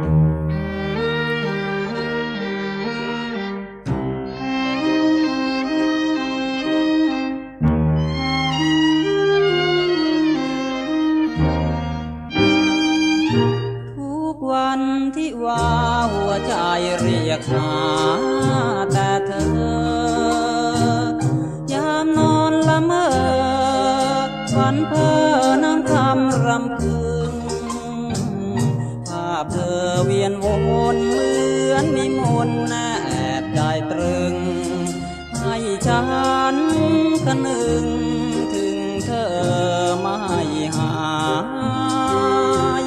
ทุกวันที่ว่าหัวใจเรียกหาแต่เธอยามนอนละเมอฝันเพ้อน้ำคำรำพึงภาพเธอเวียนวนเหมือนมีมนต์แนบใจตรึง ให้ฉันคนึงถึงเธอไม่หาย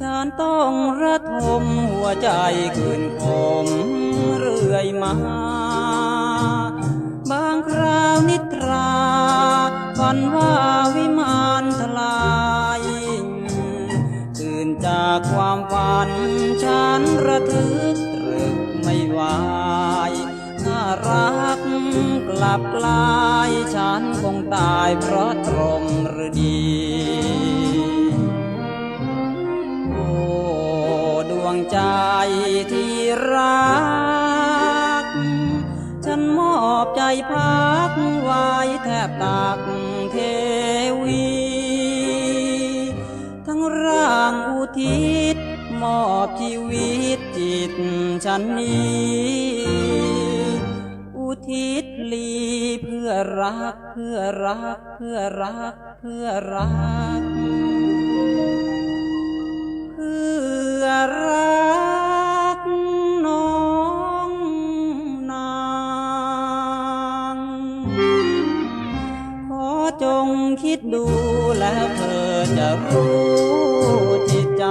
ฉันต้องระทมหัวใจขืนคมเรื่อยมา บางคราวนิทราฝันว่า จากความฝันฉันระทึกตรึกไม่ไหวถ้ารักกลับกลายฉันคงตายเพราะตรมหรือดีโอ้ดวงใจที่รัก ฉันมอบใจพักไว้แทบตัก ร่างอุทิศมอบชีวิตจิตฉันนี้ อุทิศลีเพื่อรักเพื่อรักเพื่อรักเพื่อรัก เพื่อรักน้องนาง จงคิดดูแล้วเธอจะรู้จิตใจ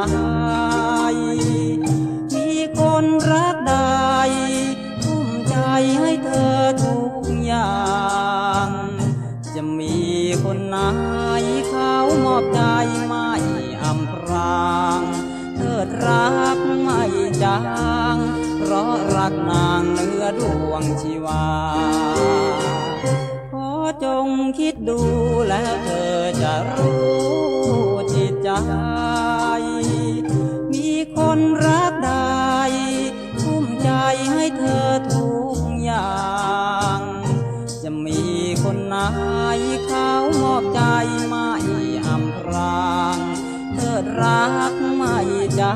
มีคนรักใดทุ่มใจให้เธอทุกอย่าง จะมีคนไหนเขามอบใจไม่อำพรางเถิดรักไม่จาง เพราะรักนางเหนือดวงชีวา จงคิดดูแล้วเธอจะรู้จิตใจ มีคนรักใดทุ่มใจให้เธอทุกอย่าง จะมีคนไหนเขามอบใจไม่อำพรางเถิดรักไม่จา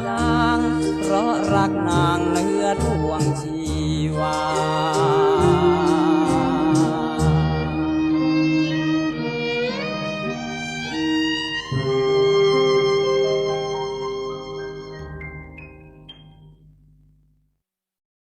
งเพราะรักนางเหนือดวงชีวา